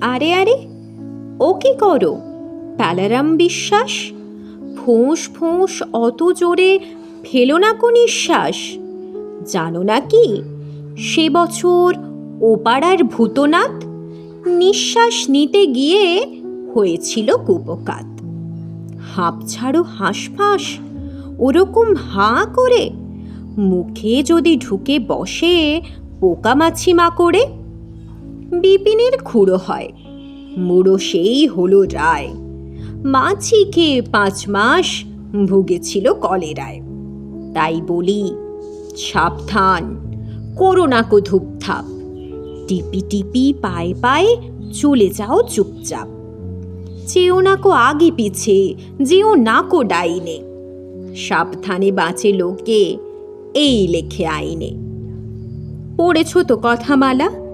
আরে আরে, ও কি করো? প্যালারাম বিশ্বাস? ফোঁস ফোঁস অত জোরে ফেলো না কো নিঃশ্বাস। জানো না কি, সে বছর ওপাড়ার ভূতনাথ নিঃশ্বাস নিতে গিয়ে হয়েছিল কুপকাত। হাঁপ ছাড়ো হাঁসফাঁস ওরকম হাঁ করে মুখে যদি ঢুকে বসে পোকামাছি মা করে বিপিনের খুঁড়ো হয়। মুড়ো সেই হলো রায়। মাছি খেয়ে পাঁচ মাস ভুগেছিল কলেরায়। তাই বলি, সাবধান করোনা কো ধূপধাপ। টিপি টিপি পায়ে পায়ে চলে যাও চুপচাপ। চেও না কো আগে পিছে, যেও না কো ডাইনে। সাবধানে বাঁচে লোকে এই লেখে আইনে। পড়েছ তো কথামালা?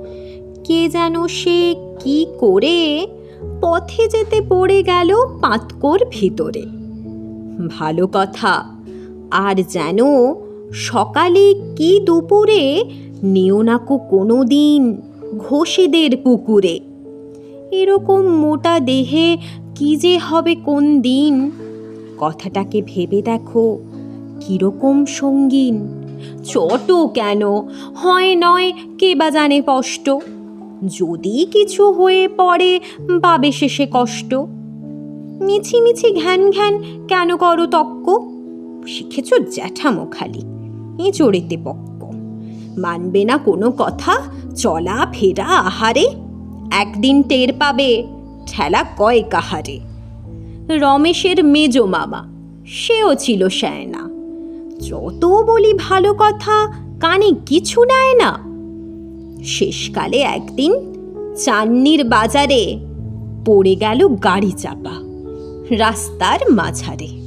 কে যেন সে কি করে পথে যেতে পড়ে গেল পাতকোর ভিতরে। ভালো কথা, আর যেন সকালে কি দুপুরে নিও নাকো কোনো দিন ঘোষেদের পুকুরে। এরকম মোটা দেহে কি যে হবে কোন দিন? কথাটাকে ভেবে দেখো, কীরকম সঙ্গীন। ছোট কেন, হয় নয় কে বা জানে কষ্ট। যদি কিছু হয়ে পড়ে, পাবে শেষে কষ্ট। মিছি মিছি ঘ্যান ঘ্যান, কেন করো তক্ক? শিখেছ জ্যাঠামো খালি এঁচড়েতে পক্ক। মানবে না কোনো কথা, চলা ফেরা আহারে, একদিন টের পাবে ঠেলা কয় কাহারে রমেশের মেজ মামা, সেও ছিল শ্যায়না যত বলি ভালো কথা, কানে কিছু নেয় না। শেষকালে একদিন চান্নির বাজারে পড়ে গেল গাড়ি চাপা রাস্তার মাঝারে।